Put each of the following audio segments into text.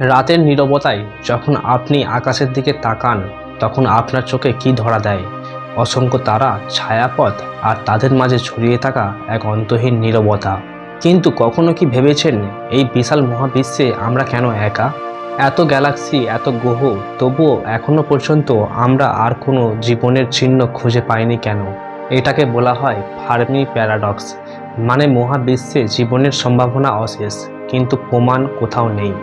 রাতের নীরবতায় যখন আপনি আকাশের দিকে তাকান, তখন আপনার চোখে কি ধরা দেয়? অসংখ্য তারা, ছায়াপথ আর তাদের মাঝে ছড়িয়ে থাকা এক অন্তহীন নীরবতা। কিন্তু কখনো কি ভেবেছেন, এই বিশাল মহাবিশ্বে আমরা কেন একা? এত গ্যালাক্সি, এত গ্রহ, তবুও এখনও পর্যন্ত আমরা আর কোনো জীবনের চিহ্ন খুঁজে পাইনি কেন? এটাকে বলা হয় ফার্মি প্যারাডক্স। মানে মহাবিশ্বে জীবনের সম্ভাবনা অশেষ, কিন্তু প্রমাণ কোথাও নেই।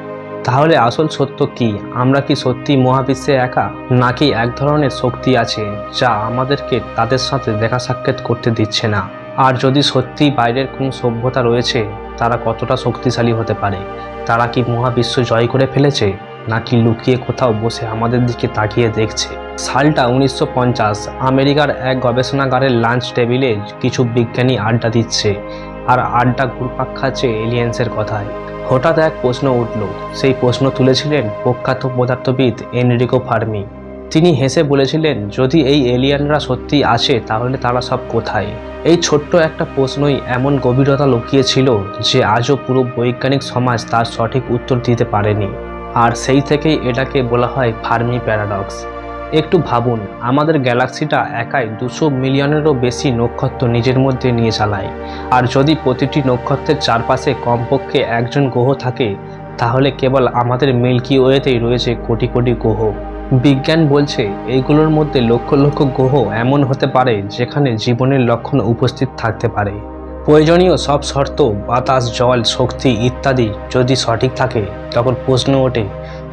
তাহলে আসল সত্য কি? আমরা কি সত্যি মহাবিশ্বে একা? নাকি এক ধরনের শক্তি আছে যা আমাদেরকে তাদের সাথে দেখা সাক্ষাৎ করতে দিচ্ছে না? আর যদি সত্যি বাইরের কোনো সভ্যতা রয়েছে, তারা কতটা শক্তিশালী হতে পারে? তারা কি মহাবিশ্ব জয় করে ফেলেছে? নাকি লুকিয়ে কোথাও বসে আমাদের দিকে তাকিয়ে দেখছে? সালটা উনিশশো পঞ্চাশ, আমেরিকার এক গবেষণাগারের লাঞ্চ টেবিলে কিছু বিজ্ঞানী আড্ডা দিচ্ছে। আর আড্ডা ঘুরপাক খাচ্ছে এলিয়েন্সের কথায়। হঠাৎ এক প্রশ্ন উঠল, সেই প্রশ্ন তুলেছিলেন প্রখ্যাত পদার্থবিদ এনরিকো ফার্মি। তিনি হেসে বলেছিলেন, যদি এই এলিয়ানরা সত্যি আসে তাহলে তারা সব কোথায়? এই ছোট্ট একটা প্রশ্নই এমন গভীরতা লুকিয়েছিল যে আজও পুরো বৈজ্ঞানিক সমাজ তার সঠিক উত্তর দিতে পারেনি। আর সেই থেকেই এটাকে বলা হয় ফার্মি প্যারাডক্স। একটু ভাবুন, আমাদের গ্যালাক্সিটা একাই দুশো মিলিয়নেরও বেশি নক্ষত্র নিজের মধ্যে নিয়ে চালায়। আর যদি প্রতিটি নক্ষত্রের চারপাশে কমপক্ষে একজন গ্রহ থাকে, তাহলে কেবল আমাদের মিল্কি ওয়েতেই রয়েছে কোটি কোটি গ্রহ। বিজ্ঞান বলছে, এইগুলোর মধ্যে লক্ষ লক্ষ গ্রহ এমন হতে পারে যেখানে জীবনের লক্ষণ উপস্থিত থাকতে পারে। প্রয়োজনীয় সব শর্ত, বাতাস, জল, শক্তি ইত্যাদি যদি সঠিক থাকে, তখন প্রশ্ন ওঠে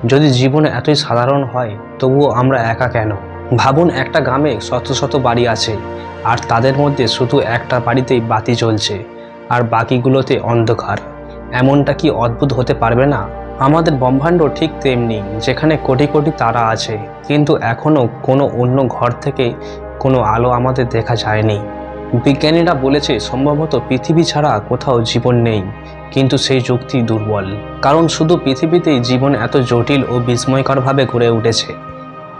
যদি জীবন এতই সাধারণ হয়, তবুও আমরা একা কেন? ভাবুন একটা গ্রামে শত শত বাড়ি আছে, আর তাদের মধ্যে শুধু একটা বাড়িতেই বাতি জ্বলছে, আর বাকিগুলোতে অন্ধকার। এমনটা কি অদ্ভুত হতে পারবে না? আমাদের ব্রহ্মাণ্ড ঠিক তেমনি, যেখানে কোটি কোটি তারা আছে, কিন্তু এখনও কোনো অন্য ঘর থেকে কোনো আলো আমাদের দেখা যায়নি। বিজ্ঞানীরা বলেছে, সম্ভবত পৃথিবী ছাড়া কোথাও জীবন নেই, কিন্তু সেই যুক্তি দুর্বল। কারণ শুধু পৃথিবীতেই জীবন এত জটিল ও বিস্ময়করভাবে গড়ে উঠেছে।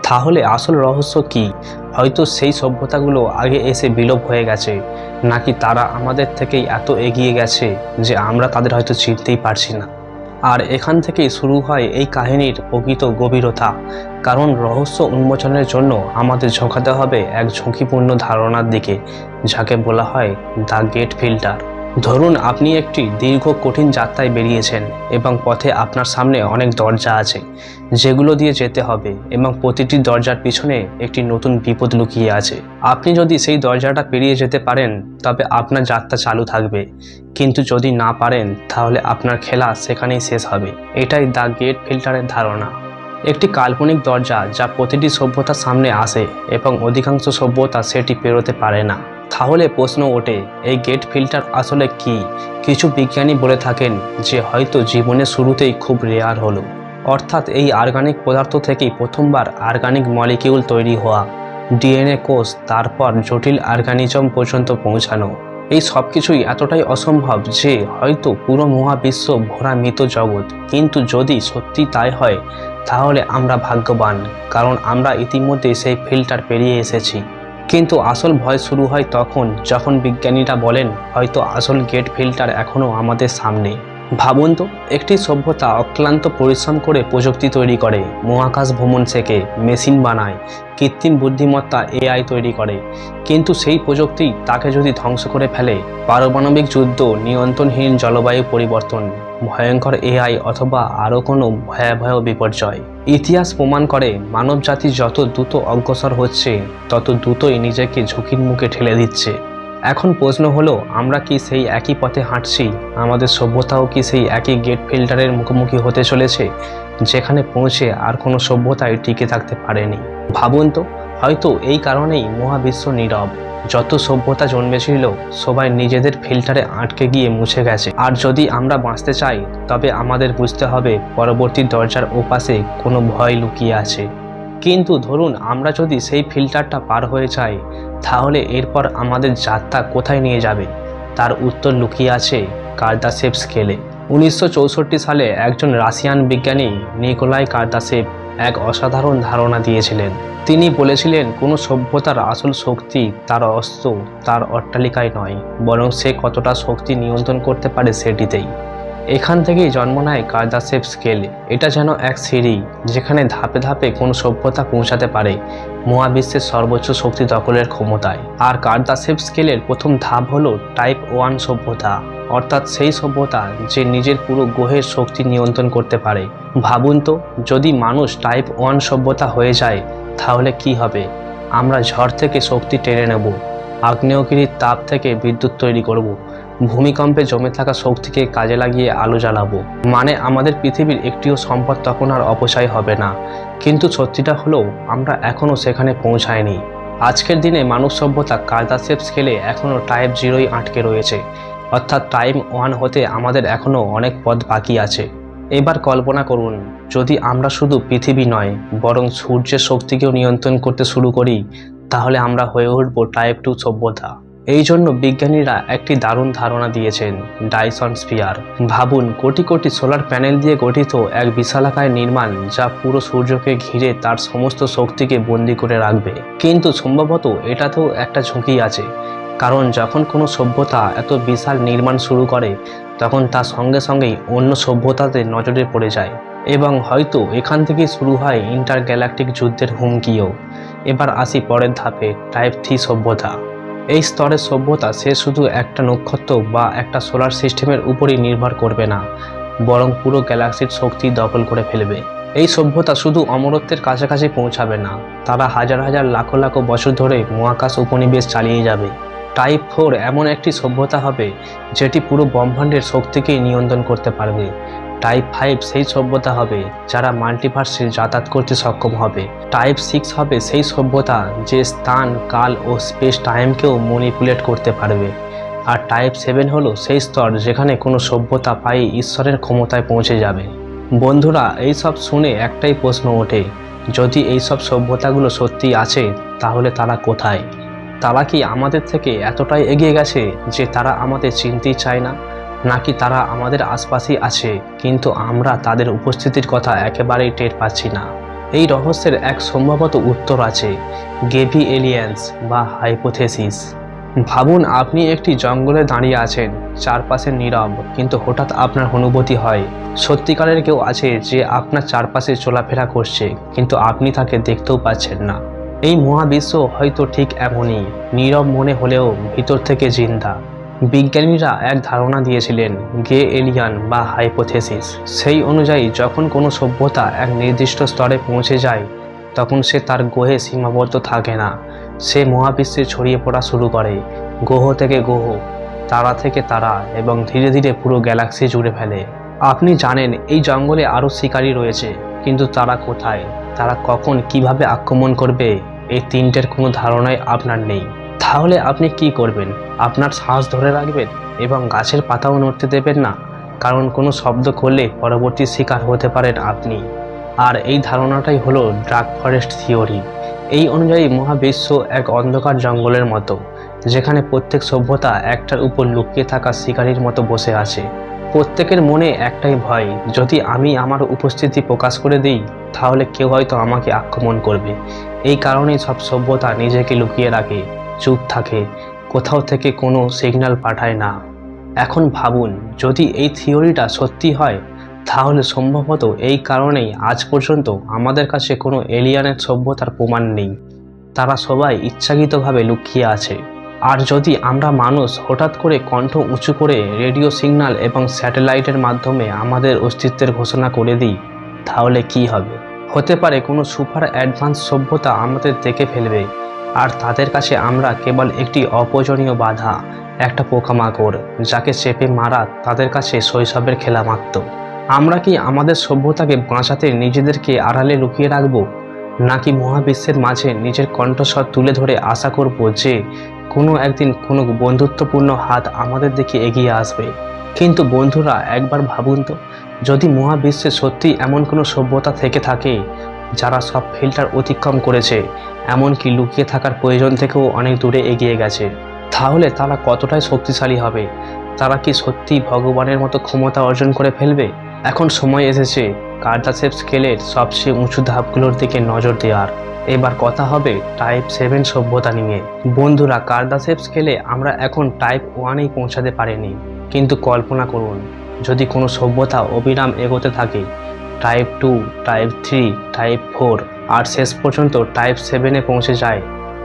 তাহলে আসল রহস্য কি? হয়তো সেই সভ্যতাগুলো আগে এসে বিলোপ হয়ে গেছে, নাকি তারা আমাদের থেকেই এত এগিয়ে গেছে যে আমরা তাদের হয়তো চিনতেই পারছি না। আর এখান থেকেই শুরু হয় এই কাহিনীর প্রকৃত গভীরতা। কারণ রহস্য উন্মোচনের জন্য আমাদের ঝোঁকাতে হবে এক ঝুঁকিপূর্ণ ধারণার দিকে, যাকে বলা হয় দ্য গেট ফিল্টার। ধরুন আপনি একটি দীর্ঘ কঠিন যাত্রায় বেরিয়েছেন এবং পথে আপনার সামনে অনেক দরজা আছে, যেগুলো দিয়ে যেতে হবে এবং প্রতিটি দরজার পিছনে একটি নতুন বিপদ লুকিয়ে আছে। আপনি যদি সেই দরজাটা পেরিয়ে যেতে পারেন, তবে আপনার যাত্রা চালু থাকবে। কিন্তু যদি না পারেন, তাহলে আপনার খেলা সেখানেই শেষ হবে। এটাই দ্য গেট ফিল্টারের ধারণা। একটি কাল্পনিক দরজা যা প্রতিটি সভ্যতার সামনে আসে এবং অধিকাংশ সভ্যতা সেটি পেরোতে পারে না। তাহলে প্রশ্ন ওঠে, এই গেট ফিল্টার আসলে কি? কিছু বিজ্ঞানী বলে থাকেন যে হয়তো জীবনের শুরুতেই খুব রেয়ার হলো। অর্থাৎ এই অর্গানিক পদার্থ থেকেই প্রথমবার অর্গানিক মলিকিউল তৈরি হওয়া ডিএনএ কোষ, তারপর জটিল অর্গানিজম পর্যন্ত পৌঁছানো। এই সব কিছুই এতটাই অসম্ভব যে হয়তো পুরো মহাবিশ্ব ভরা মৃত জগৎ। কিন্তু যদি সত্যি তাই হয়, তাহলে আমরা ভাগ্যবান, কারণ আমরা ইতিমধ্যে সেই ফিল্টার পেরিয়ে এসেছি। কিন্তু আসল ভয় শুরু হয় তখন, যখন বিজ্ঞানীরা বলেন, হয়তো আসল গেট ফিল্টার এখনও আমাদের সামনে। ভাবুন তো, একটি সভ্যতা অক্লান্ত পরিশ্রম করে প্রযুক্তি তৈরি করে, মহাকাশ ভ্রমণ শেখে, মেশিন বানায়, কৃত্রিম বুদ্ধিমত্তা এআই তৈরি করে। কিন্তু সেই প্রযুক্তি তাকে যদি ধ্বংস করে ফেলে, পারমাণবিক যুদ্ধ, নিয়ন্ত্রণহীন জলবায়ু পরিবর্তন ভয়ঙ্কর এআই অথবা আরও কোনো ভয়াবহ বিপর্যয়। ইতিহাস প্রমাণ করে মানবজাতি যত দ্রুত অগ্রসর হচ্ছে, তত দ্রুতই নিজেকে ঝুঁকির মুখে ঠেলে দিচ্ছে। এখন প্রশ্ন হলো, আমরা কি সেই একই পথে হাঁটছি? আমাদের সভ্যতাও কি সেই একই গেট ফিল্টারের মুখোমুখি হতে চলেছে, যেখানে পৌঁছে আর কোনো সভ্যতায় টিকে থাকতে পারেনি? ভাবুন তো, হয়তো এই কারণেই মহাবিশ্ব নীরব। যত সভ্যতা জন্মেছিল, সবাই নিজেদের ফিল্টারে আটকে গিয়ে মুছে গেছে। আর যদি আমরা বাঁচতে চাই, তবে আমাদের বুঝতে হবে পরবর্তী দরজার ওপাশে কোনো ভয় লুকিয়ে আছে। কিন্তু ধরুন, আমরা যদি সেই ফিল্টারটা পার হয়ে যাই, তাহলে এরপর আমাদের যাত্রা কোথায় নিয়ে যাবে? তার উত্তর লুকিয়ে আছে কার্দাসেভ স্কেলে। উনিশশো চৌষট্টি সালে একজন রাশিয়ান বিজ্ঞানী, নিকোলাই কার্দাসেভ এক অসাধারণ ধারণা দিয়েছিলেন। তিনি বলেছিলেন, কোনো সভ্যতার আসল শক্তি তার অস্ত্র, তার অট্টালিকায় নয়, বরং সে কতটা শক্তি নিয়ন্ত্রণ করতে পারে সেটিতেই। এখান থেকেই জন্ম নেয় কার্দাসেপ স্কেল। এটা যেন এক সিঁড়ি, যেখানে ধাপে ধাপে কোনো সভ্যতা পৌঁছাতে পারে। মহাবিশ্বের সর্বোচ্চ শক্তি দখলের ক্ষমতায়। আর কার্দাসেপ স্কেলের প্রথম ধাপ হলো টাইপ ওয়ান সভ্যতা, অর্থাৎ সেই সভ্যতা যে নিজের পুরো গ্রহের শক্তি নিয়ন্ত্রণ করতে পারে। ভাবুন তো, যদি মানুষ টাইপ ওয়ান সভ্যতা হয়ে যায়, তাহলে কি হবে? আমরা ঝড় থেকে শক্তি টেনে নেব, আগ্নেয়গিরির তাপ থেকে বিদ্যুৎ তৈরি করব ভূমিকম্পে জমে থাকা শক্তিকে কাজে লাগিয়ে আলো জ্বালাবো। মানে আমাদের পৃথিবীর একটিও সম্পদ তখন আর অপচয় হবে না। কিন্তু সত্যিটা হলো, আমরা এখনও সেখানে পৌঁছায়নি। আজকের দিনে মানব সভ্যতা কার্দাসেপ স্কেলে এখনও টাইপ জিরোই আটকে রয়েছে। অর্থাৎ টাইম ওয়ান হতে আমাদের এখনও অনেক পথ বাকি আছে। এবার কল্পনা করুন, যদি আমরা শুধু পৃথিবী নয়, বরং সূর্যের শক্তিকেও নিয়ন্ত্রণ করতে শুরু করি, তাহলে আমরা হয়ে উঠব টাইপ টু সভ্যতা। এই জন্য বিজ্ঞানীরা একটি দারুণ ধারণা দিয়েছেন ডাইসন স্পিয়ার ভাবুন, কোটি কোটি সোলার প্যানেল দিয়ে গঠিত এক বিশালাকায় নির্মাণ যা পুরো সূর্যকে ঘিরে তার সমস্ত শক্তিকে বন্দি করে রাখবে। কিন্তু সম্ভবত এটাতেও একটা ঝুঁকি আছে, কারণ যখন কোনো সভ্যতা এত বিশাল নির্মাণ শুরু করে, তখন তার সঙ্গে সঙ্গেই অন্য সভ্যতাতে নজরে পড়ে যায়। এবং হয়তো এখান থেকেই শুরু হয় ইন্টার গ্যালাকটিক যুদ্ধের হুমকিও। এবার আসি পরের ধাপে, টাইপ থ্রি সভ্যতা। এই স্তরের সভ্যতা সে শুধু একটা নক্ষত্র বা একটা সোলার সিস্টেমের উপরই নির্ভর করবে না, বরং পুরো গ্যালাক্সির শক্তি দখল করে ফেলবে। এই সভ্যতা শুধু অমরত্বের কাছাকাছি পৌঁছাবে না, তারা হাজার হাজার লাখো লাখো বছর ধরে মহাকাশ উপনিবেশ চালিয়ে যাবে। টাইপ ফোর এমন একটি সভ্যতা হবে, যেটি পুরো ব্রহ্মাণ্ডের শক্তিকেই নিয়ন্ত্রণ করতে পারবে। টাইপ ফাইভ সেই সভ্যতা হবে যারা মাল্টিভার্সে যাতায়াত করতে সক্ষম হবে। টাইপ সিক্স হবে সেই সভ্যতা যে স্থান, কাল ও স্পেস টাইমকেও মনিপুলেট করতে পারবে। আর টাইপ সেভেন হলো সেই স্তর যেখানে কোনো সভ্যতা পাই ঈশ্বরের ক্ষমতায় পৌঁছে যাবে। বন্ধুরা, এই সব শুনে একটাই প্রশ্ন ওঠে, যদি এই সব সভ্যতাগুলো সত্যি আছে, তাহলে তারা কোথায়? তারা কি আমাদের থেকে এতটাই এগিয়ে গেছে যে তারা আমাদের চিনতেই চায় না? নাকি তারা আমাদের আশপাশেই আছে, কিন্তু আমরা তাদের উপস্থিতির কথা একেবারেই টের পাচ্ছি না। এই রহস্যের এক সম্ভবত উত্তর আছে গেভি এলিয়েন্স বা হাইপোথেসিস। ভাবুন, আপনি একটি জঙ্গলে দাঁড়িয়ে আছেন, চারপাশে নীরব, কিন্তু হঠাৎ আপনার অনুভূতি হয়। সত্যিকারের কেউ আছে যে আপনার চারপাশে চলাফেরা করছে, কিন্তু আপনি তাকে দেখতেও পাচ্ছেন না। এই মহাবিশ্ব হয়তো ঠিক এমনই, নীরব মনে হলেও ভিতর থেকে জিন্দা। বিজ্ঞানীরা এক ধারণা দিয়েছিলেন গে এলিয়ান বা হাইপোথেসিস সেই অনুযায়ী যখন কোনো সভ্যতা এক নির্দিষ্ট স্তরে পৌঁছে যায়, তখন সে তার গ্রহে সীমাবদ্ধ থাকে না। সে মহাবিশ্বে ছড়িয়ে পড়া শুরু করে, গ্রহ থেকে গ্রহ, তারা থেকে তারা এবং ধীরে ধীরে পুরো গ্যালাক্সি জুড়ে ফেলে। আপনি জানেন, এই জঙ্গলে আরও শিকারী রয়েছে, কিন্তু তারা কোথায়? তারা কখন কীভাবে আক্রমণ করবে? এই তিনটের কোনো ধারণাই আপনার নেই। তাহলে আপনি কি করবেন? আপনার শ্বাস ধরে রাখবেন এবং গাছের পাতাও নড়তে দেবেন না। কারণ কোনো শব্দ করলে পরবর্তী শিকার হতে পারেন আপনি। আর এই ধারণাটাই হলো ড্রাগ ফরেস্ট থিওরি। এই অনুযায়ী মহাবিশ্ব এক অন্ধকার জঙ্গলের মতো, যেখানে প্রত্যেক সভ্যতা একটার উপর লুকিয়ে থাকা শিকারীর মতো বসে আছে। প্রত্যেকের মনে একটাই ভয়, যদি আমি আমার উপস্থিতি প্রকাশ করে দিই, তাহলে কেউ হয়তো আমাকে আক্রমণ করবে। এই কারণেই সব সভ্যতা নিজেকে লুকিয়ে রাখে। চুপ থাকে, কোথাও থেকে কোনো সিগন্যাল পাঠায় না। এখন ভাবুন, যদি এই থিওরিটা সত্যি হয়, তাহলে সম্ভবত এই কারণেই আজ পর্যন্ত আমাদের কাছে কোনো এলিয়ানের সভ্যতার প্রমাণ নেই। তারা সবাই ইচ্ছাকৃতভাবে লুকিয়ে আছে। আর যদি আমরা মানুষ হঠাৎ করে কণ্ঠ উঁচু করে রেডিও সিগন্যাল এবং স্যাটেলাইটের মাধ্যমে আমাদের অস্তিত্বের ঘোষণা করে দিই, তাহলে কি হবে? হতে পারে কোনো সুপার অ্যাডভান্স সভ্যতা আমাদের দেখে ফেলবে। আর তাদের কাছে আমরা কেবল একটি অপ্রয়োজনীয় বাধা, একটা পোকামাকড়, যাকে চেপে মারা তাদের কাছে শৈশবের খেলা মারত আমরা কি আমাদের সভ্যতাকে বাঁচাতে নিজেদেরকে আড়ালে লুকিয়ে রাখব, নাকি মহাবিশ্বের মাঝে নিজের কণ্ঠস্বর তুলে ধরে আশা করব যে কোনো একদিন কোনো বন্ধুত্বপূর্ণ হাত আমাদের দিকে এগিয়ে আসবে? কিন্তু বন্ধুরা, একবার ভাবুন তো, যদি মহাবিশ্বে সত্যি এমন কোনো সভ্যতা থেকে থাকে যারা সব ফিল্টার অতিক্রম করেছে, এমনকি লুকিয়ে থাকার প্রয়োজন থেকেও অনেক দূরে এগিয়ে গেছে। তাহলে তারা কতটাই শক্তিশালী হবে? তারা কি সত্যি ভগবানের মতো ক্ষমতা অর্জন করে ফেলবে? এখন সময় এসেছে কার্দাসেপ স্কেলের সবচেয়ে উঁচু ধাপগুলোর দিকে নজর দেওয়ার। এবার কথা হবে টাইপ সেভেন সভ্যতা নিয়ে। বন্ধুরা, কার্দাসেপ স্কেলে আমরা এখন টাইপ ওয়ানেই পৌঁছাতে পারিনি। কিন্তু কল্পনা করুন, যদি কোনো সভ্যতা অবিরাম এগোতে থাকে type two type three type four আর শেষ পর্যন্ত টাইপ সেভেনে পৌঁছে যায়,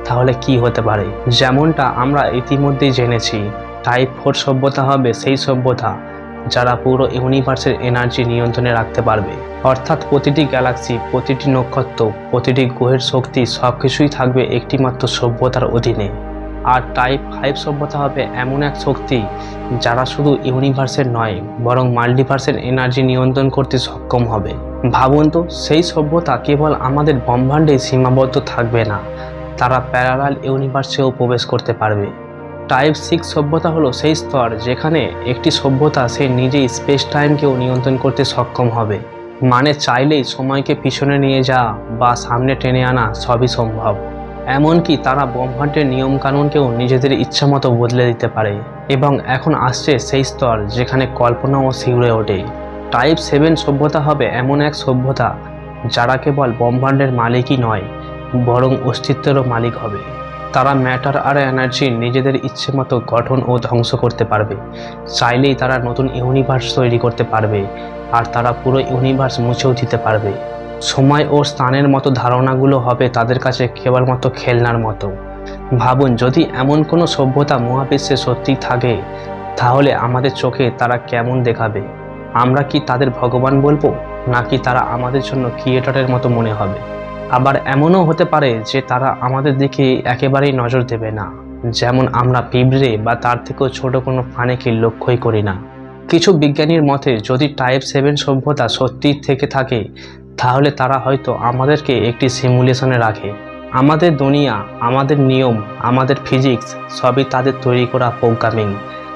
তাহলে কি হতে পারে? যেমনটা আমরা ইতিমধ্যেই জেনেছি টাইপ ফোর সভ্যতা হবে সেই সভ্যতা যারা পুরো ইউনিভার্সের এনার্জি নিয়ন্ত্রণে রাখতে পারবে। অর্থাৎ প্রতিটি গ্যালাক্সি প্রতিটি নক্ষত্র, প্রতিটি গ্রহের শক্তি সব কিছুই থাকবে একটিমাত্র সভ্যতার অধীনে। আর টাইপ ফাইভ সভ্যতা হবে এমন এক শক্তি যারা শুধু ইউনিভার্সের নয়, বরং মাল্টিভার্সের এনার্জি নিয়ন্ত্রণ করতে সক্ষম হবে। ভাবুন তো, সেই সভ্যতা কেবল আমাদের ব্রহ্মাণ্ডে সীমাবদ্ধ থাকবে না, তারা প্যারালাল ইউনিভার্সেও প্রবেশ করতে পারবে। টাইপ সিক্স সভ্যতা হলো সেই স্তর যেখানে একটি সভ্যতা সে নিজেই স্পেস টাইমকেও নিয়ন্ত্রণ করতে সক্ষম হবে মানে চাইলেই সময়কে পিছনে নিয়ে যাওয়া বা সামনে টেনে আনা সবই সম্ভব। এমনকি তারা ব্রহ্মাণ্ডের নিয়মকানুনকেও নিজেদের ইচ্ছামতো বদলে দিতে পারে এবং এখন আসছে সেই স্তর যেখানে কল্পনাও শিউরে ওঠে। টাইপ সেভেন সভ্যতা হবে এমন এক সভ্যতা যারা কেবল ব্রহ্মাণ্ডের মালিকই নয়, বরং অস্তিত্বেরও মালিক হবে। তারা ম্যাটার আর এনার্জি নিজেদের ইচ্ছে মতো গঠন ও ধ্বংস করতে পারবে। চাইলেই তারা নতুন ইউনিভার্স তৈরি করতে পারবে, আর তারা পুরো ইউনিভার্স মুছেও দিতে পারবে। সময় ও স্থানের মতো ধারণাগুলো হবে তাদের কাছে কেবলমাত্র খেলনার মতো। ভাবুন, যদি এমন কোনো সভ্যতা মহাবিশ্বে সত্যি থাকে, তাহলে আমাদের চোখে তারা কেমন দেখাবে? আমরা কি তাদের ভগবান বলব, নাকি তারা আমাদের জন্য ক্রিয়েটরের মতো মনে হবে? আবার এমনও হতে পারে যে তারা আমাদের দিকে একেবারেই নজর দেবে না। যেমন আমরা পিঁপড়ে বা তার থেকেও ছোট কোনো প্রাণীকে লক্ষ্যই করি না। কিছু বিজ্ঞানীর মতে, যদি টাইপ সেভেন সভ্যতা সত্যি থেকে থাকে তাহলে তারা হয়তো আমাদেরকে একটি সিমুলেশনে রাখে। আমাদের দুনিয়া, আমাদের নিয়ম, আমাদের ফিজিক্স সবই তাদের তৈরি করা প্রোগ্রামিং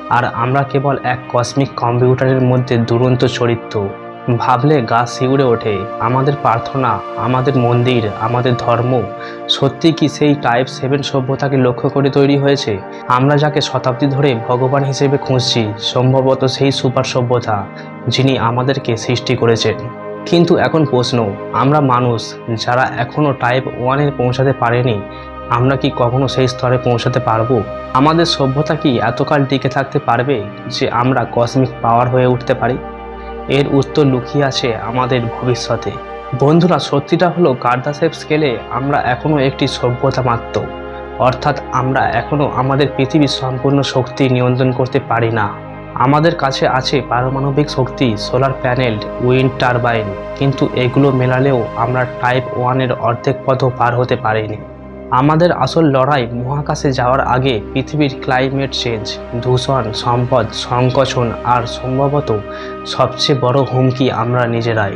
আর আমরা কেবল এক কসমিক কম্পিউটারের মধ্যে দুরন্ত চরিত্র। ভাবলে গা শিউরে ওঠে, আমাদের প্রার্থনা, আমাদের মন্দির, আমাদের ধর্ম, সত্যি কি সেই টাইপ সেভেন সভ্যতাকে লক্ষ্য করে তৈরি হয়েছে? আমরা যাকে শতাব্দী ধরে ভগবান হিসেবে খুঁজছি, সম্ভবত সেই সুপার সভ্যতা, যিনি আমাদেরকে সৃষ্টি করেছেন। কিন্তু এখন প্রশ্ন, আমরা মানুষ যারা এখনও টাইপ ওয়ানে পৌঁছাতে পারেনি, আমরা কি কখনো সেই স্তরে পৌঁছাতে পারব? আমাদের সভ্যতা কি এতকাল টিকে থাকতে পারবে যে আমরা কসমিক পাওয়ার হয়ে উঠতে পারি? এর উত্তর লুকিয়ে আছে আমাদের ভবিষ্যতে। বন্ধুরা, সত্যিটা হলো কার্দাসেপ স্কেলে আমরা এখনও একটি সভ্যতা মাত্র। অর্থাৎ আমরা এখনও আমাদের পৃথিবীর সম্পূর্ণ শক্তি নিয়ন্ত্রণ করতে পারি না। আমাদের কাছে আছে পারমাণবিক শক্তি, সোলার প্যানেল, উইন্ড টারবাইন, কিন্তু এগুলো মেলালেও আমরা টাইপ ওয়ানের অর্ধেক পথও পার হতে পারিনি। আমাদের আসল লড়াই মহাকাশে যাওয়ার আগে পৃথিবীর ক্লাইমেট চেঞ্জ, দূষণ, সম্পদ, সংকোচন আর সম্ভবত সবচেয়ে বড় হুমকি আমরা নিজেরাই।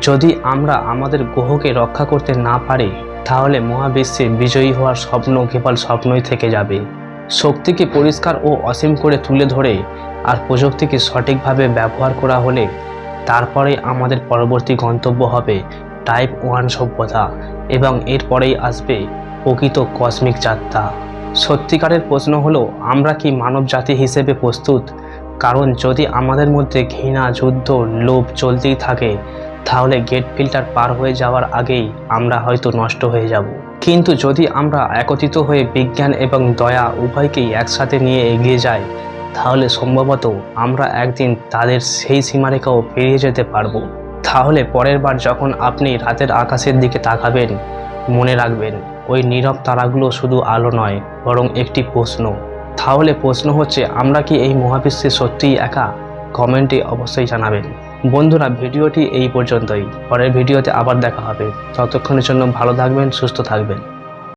যদি আমরা আমাদের গ্রহকে রক্ষা করতে না পারি, তাহলে মহাবিশ্বে বিজয়ী হওয়ার স্বপ্ন কেবল স্বপ্নই থেকে যাবে। শক্তিকে পরিষ্কার ও অসীম করে তুলে ধরে আর প্রযুক্তিকে সঠিকভাবে ব্যবহার করা হলে তারপরে আমাদের পরবর্তী গন্তব্য হবে টাইপ ওয়ান সভ্যতা এবং এরপরেই আসবে প্রকৃত কসমিক যাত্রা। সত্যিকারের প্রশ্ন হলো, আমরা কি মানব জাতি হিসেবে প্রস্তুত? কারণ যদি আমাদের মধ্যে ঘৃণা, যুদ্ধ, লোভ চলতেই থাকে, তাহলে গেট ফিল্টার পার হয়ে যাওয়ার আগেই আমরা হয়তো নষ্ট হয়ে যাব। কিন্তু যদি আমরা একত্রিত হয়ে বিজ্ঞান এবং দয়া উভয়কেই একসাথে নিয়ে এগিয়ে যাই তাহলে সম্ভবত আমরা একদিন তাদের সেই সীমারেখাও পেরিয়ে যেতে পারব। তাহলে পরের বার যখন আপনি রাতের আকাশের দিকে তাকাবেন, মনে রাখবেন, ওই নীরব তারাগুলো শুধু আলো নয়, বরং একটি প্রশ্ন। তাহলে প্রশ্ন হচ্ছে, আমরা কি এই মহাবিশ্বে সত্যিই একা? কমেন্টে অবশ্যই জানাবেন। বন্ধুরা, ভিডিওটি এই পর্যন্তই। পরের ভিডিওতে আবার দেখা হবে। ততক্ষণের জন্য ভালো থাকবেন, সুস্থ থাকবেন।